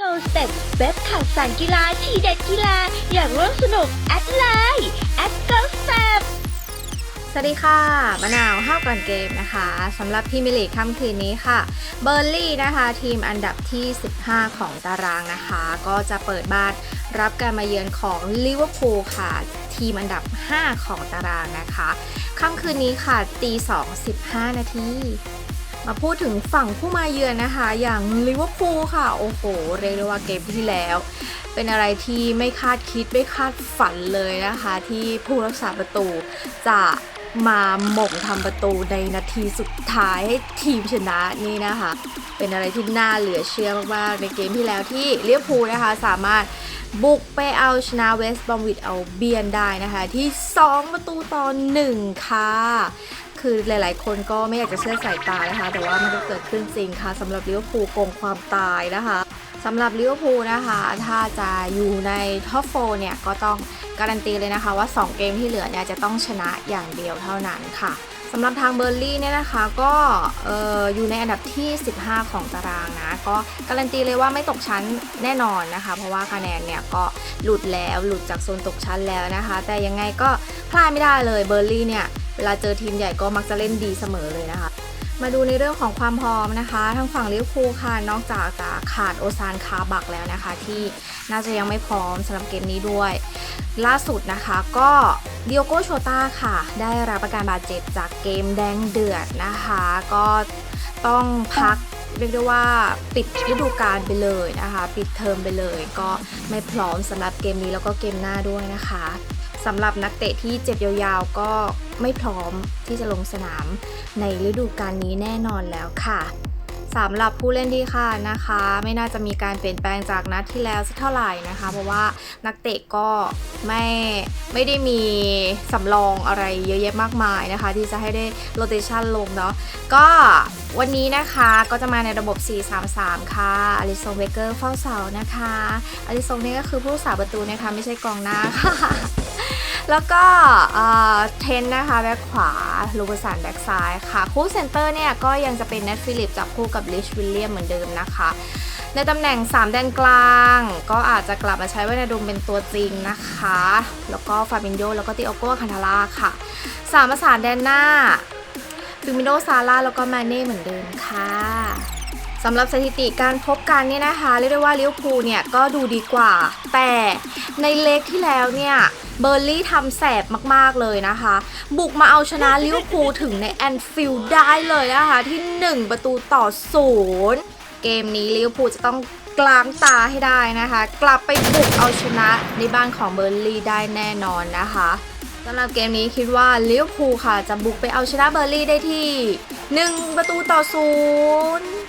Go Step เว็บข่าวสารกีฬาทีเด็ดกีฬา อยากร่วมสนุก แอดไลน์แอด Go Step สวัสดีค่ะมะนาวห้าวก่อนเกมนะคะสำหรับพรีเมียร์ลีกค่ำคืนนี้ค่ะ เบอร์ลี่นะคะ ทีมอันดับที่ 15 ของตารางนะคะ ก็จะเปิดบ้านรับการมาเยือนของลิเวอร์พูลค่ะ ทีมอันดับ 5 ของตารางนะคะค่ำคืนนี้ค่ะตี2 15 นาที มาพูดถึงฝั่งผู้มาเยือนนะคะ อย่างลิเวอร์พูลค่ะ โอ้โห เรียกได้ว่าเกมที่แล้ว เป็นอะไรที่ไม่คาดคิดไม่คาดฝันเลยนะคะ ที่ผู้รักษาประตูจะมาหม่งทำประตูในนาทีสุดท้ายให้ทีมชนะนี่นะคะ เป็นอะไรที่น่าเหลือเชื่อมากๆ ในเกมที่แล้วที่ลิเวอร์พูลนะคะสามารถบุกไปเอาชนะเวสต์บอมวิดเอาเบียนได้นะคะ ที่ 2 ประตูต่อ1ค่ะ คือหลาย ๆ คนก็ไม่อยากจะเชื่อสายตานะคะ แต่ว่ามันก็เกิดขึ้นจริงค่ะสำหรับลิเวอร์พูลโกงความตายนะคะสำหรับลิเวอร์พูลนะคะ ถ้าจะอยู่ในท็อปโฟเนี่ยก็ต้องการันตีเลยนะคะว่า 2 เกมที่เหลือเนี่ยจะต้องชนะอย่างเดียวเท่านั้นค่ะสำหรับทางเบอร์ลี่เนี่ยนะคะก็อออยู่ในอันดับที่ 15 ของตารางนะ ก็การันตีเลยว่าไม่ตกชั้นแน่นอนนะคะ เพราะว่าคะแนนเนี่ยก็หลุดแล้วหลุดจากโซนตกชั้นแล้วนะคะ แต่ยังไงก็พลาดไม่ได้เลยเบอร์ลี่เนี่ย เวลาเจอทีมใหญ่ก็มักจะเล่นดีเสมอเลยนะคะ มาดูในเรื่องของความพร้อมนะคะ ทางฝั่งลิเวอร์พูลค่ะ นอกจากจะขาดโอซานคาบักแล้วนะคะ ที่น่าจะยังไม่พร้อมสำหรับเกมนี้ด้วย ล่าสุดนะคะก็เดียโกโชตาค่ะ ได้รับอาการบาดเจ็บจากเกมแดงเดือดนะคะ ก็ต้องพัก เรียกได้ว่าปิดฤดูกาลไปเลยนะคะ ปิดเทอมไปเลย ก็ไม่พร้อมสำหรับเกมนี้แล้วก็เกมหน้าด้วยนะคะสำหรับนักเตะที่เจ็บยาวๆ ก็ไม่พร้อมที่จะลงสนามในฤดูกาลนี้แน่นอนแล้วค่ะ สำหรับผู้เล่นที่ค่ะนะคะ ไม่น่าจะมีการเปลี่ยนแปลงจากนัดที่แล้วสักเท่าไหร่นะคะ เพราะว่านักเตะก็ไม่ไม่ได้มีสำรองอะไรเยอะแยะมากมายนะคะ ที่จะให้ได้โรเตชันลงเนาะก็วันนี้นะคะก็จะมาในระบบ 4-3-3 ค่ะอลิซงเบเกอร์เฝ้าเสานะคะอลิซงนี่ก็คือผู้สาประตูนะคะ ไม่ใช่กองหน้าค่ะ แล้วก็เทนนะคะแบ็คขวาลูกสันแบ็คซ้ายค่ะ คู่เซนเตอร์เนี่ยก็ยังจะเป็นเนทฟิลิปจับคู่กับลิชวิลเลียมเหมือนเดิมนะคะ ในตำแหน่ง 3 แดนกลาง ก็อาจจะกลับมาใช้วนาดุมเป็นตัวจริงนะคะ แล้วก็ฟาบินโยแล้วก็ติโอโก้คันทาร่าค่ะสามประสานแดนหน้าฟิมิโนซาร่าแล้วก็มาเน่เหมือนเดิมค่ะ สำหรับสถิติการพบกันเนี่ยนะคะเรียกได้ว่าลิเวอร์พูลเนี่ยก็ดูดีกว่า แต่ในเล็กที่แล้วเนี่ยเบอร์ลี่ทำแสบมากๆเลยนะคะ บุกมาเอาชนะลิเวอร์พูลถึงในแอนฟิลด์ได้เลยนะคะ ที่ 1 ประตูต่อศูนย์เกมนี้ลิเวอร์พูลจะต้องกลางตาให้ได้นะคะ กลับไปบุกเอาชนะในบ้านของเบอร์ลี่ได้แน่นอนนะคะสำหรับเกมนี้คิดว่าลิเวอร์พูลค่ะ จะบุกไปเอาชนะเบอร์ลี่ได้ที่ 1 ประตูต่อศูนย์